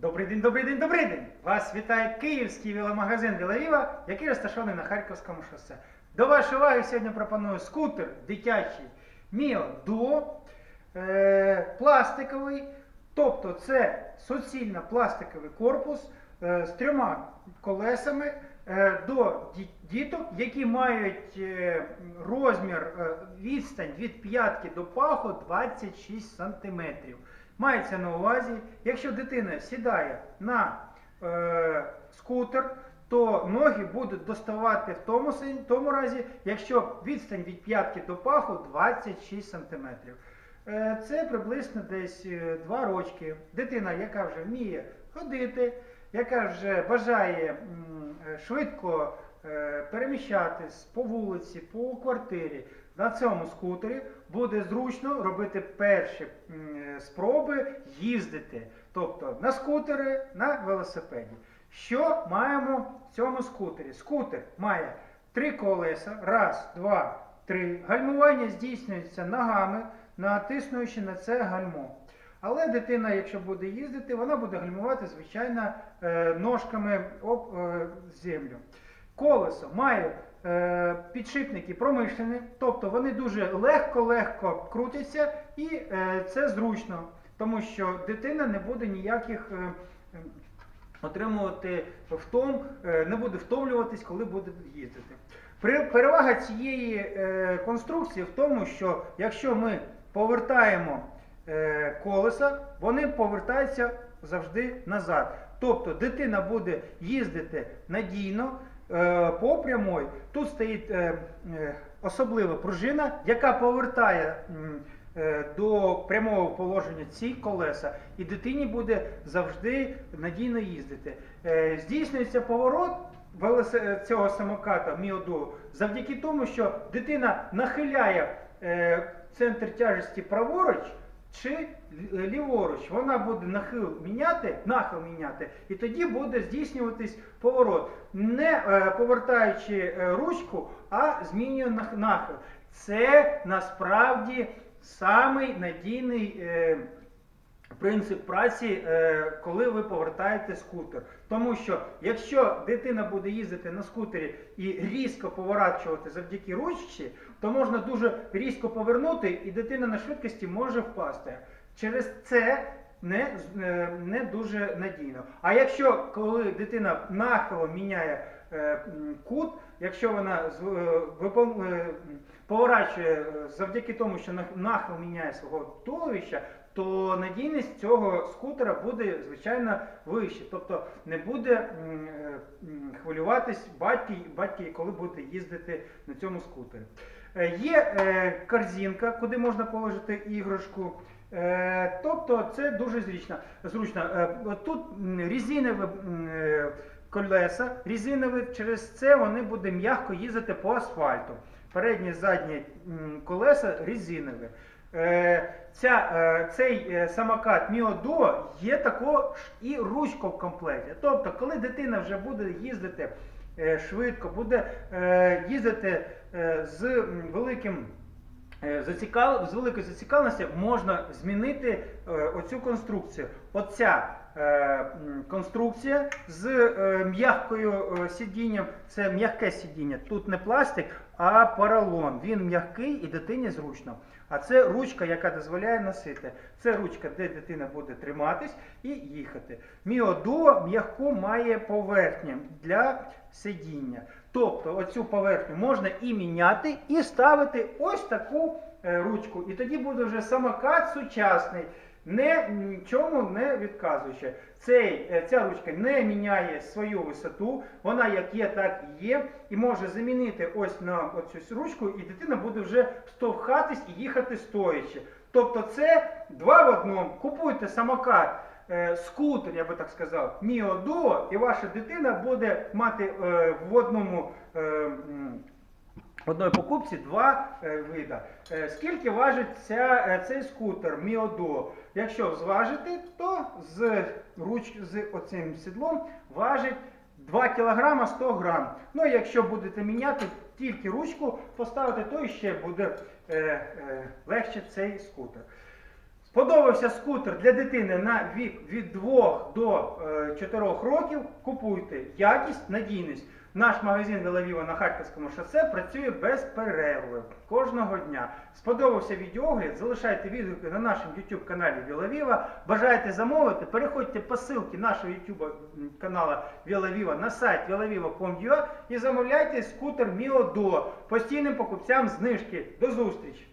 Добрий день, добрий день, добрий день! Вас вітає київський веломагазин Вілавіва, який розташований на Харківському шосе. До вашої уваги сьогодні пропоную скутер дитячий Mio Duo, е, пластиковий, тобто це суцільно пластиковий корпус е, з трьома колесами е, до ді- діток, які мають е, розмір е, відстань від п'ятки до паху 26 см. Мається на увазі, якщо дитина сідає на е, скутер, то ноги будуть доставати в тому, тому разі, якщо відстань від п'ятки до паху 26 см. Е, це приблизно десь 2 рочки. Дитина, яка вже вміє ходити, яка вже бажає м, е, швидко е, переміщатись по вулиці, по квартирі на цьому скутері, буде зручно робити перші е, спроби їздити. Тобто на скутері, на велосипеді. Що маємо в цьому скутері? Скутер має три колеса, раз, два, три. Гальмування здійснюється ногами, натиснуючи на це гальмо. Але дитина, якщо буде їздити, вона буде гальмувати, звичайно, е, ножками об е, землю. Колесо має е, підшипники промишлені, тобто вони дуже легко-легко крутяться і е, це зручно, тому що дитина не буде ніяких. е, е, Отримувати втом, е, не буде втомлюватись, коли буде їздити. Перевага цієї е, конструкції в тому, що якщо ми повертаємо колеса, вони повертаються завжди назад. Тобто дитина буде їздити надійно по прямой. Тут стоїть е, е, особлива пружина, яка повертає е, до прямого положення ці колеса, і дитині буде завжди надійно їздити. Е, Здійснюється поворот цього самоката Міоду завдяки тому, що дитина нахиляє е, центр тяжесті праворуч чи ліворуч. Вона буде нахил міняти, нахил міняти, і тоді буде здійснюватись поворот, не е, повертаючи е, ручку, а змінює нах- нахил. Це насправді самий надійний. Принцип праці, е, коли ви повертаєте скутер. Тому що якщо дитина буде їздити на скутері і різко поворачувати завдяки ручці, то можна дуже різко повернути, і дитина на швидкості може впасти. Через це не, е, не дуже надійно. А якщо коли дитина нахилом міняє е, кут, якщо вона е, поворачує завдяки тому, що нах- нахил міняє свого туловища, то надійність цього скутера буде звичайно вища. Тобто не буде е, хвилюватись батьки, батьки, коли будете їздити на цьому скутері. Е, Є е, корзинка, куди можна положити іграшку. Тобто це дуже зручно. зручно. Тут резинові колеса, резинові, через це вони будуть м'яко їздити по асфальту. Передні задні колеса резинові. Е, Ця, е, цей е, самокат Duo є також і ручка в комплекті. Тобто, коли дитина вже буде їздити швидко, буде їздити з великим з великою зацікавленістю, можна змінити оцю конструкцію. Оця конструкція з м'якою сидінням, це м'яке сидіння. Тут не пластик, а поролон. Він м'який і дитині зручно. А це ручка, яка дозволяє носити. Це ручка, де дитина буде триматись і їхати. Міодо м'яку має поверхню для сидіння. Тобто оцю поверхню можна і міняти, і ставити ось таку е, ручку. І тоді буде вже самокат сучасний, не нічому не відказуючи. Цей, е, ця ручка не міняє свою висоту, вона як є, так і є, і може замінити ось на оцю ручку, і дитина буде вже штовхатись і їхати стоячи. Тобто це два в одному. Купуйте самокат, е, скутер, я би так сказав, Mio Duo, і ваша дитина буде мати е, в одному. е, в одної покупці два е, вида. Е, скільки важить ця, е, цей скутер Duo? Якщо зважити, то з, руч, з оцим сідлом важить 2 кг 100 грам. Ну, якщо будете міняти тільки ручку, поставити, то ще буде е, е, легше цей скутер. Сподобався скутер для дитини на вік від 2 до е, 4 років. Купуйте якість, надійність. Наш магазин Велавіва на Харківському шосе працює без перерви кожного дня. Сподобався відеогляд, залишайте відгуки на нашому YouTube каналі Вілавіва. Бажаєте замовити, переходьте по ссылці нашого YouTube каналу Вілавіва на сайт vilaviva.com.ua і замовляйте скутер Міо до постійним покупцям знижки. До зустрічі!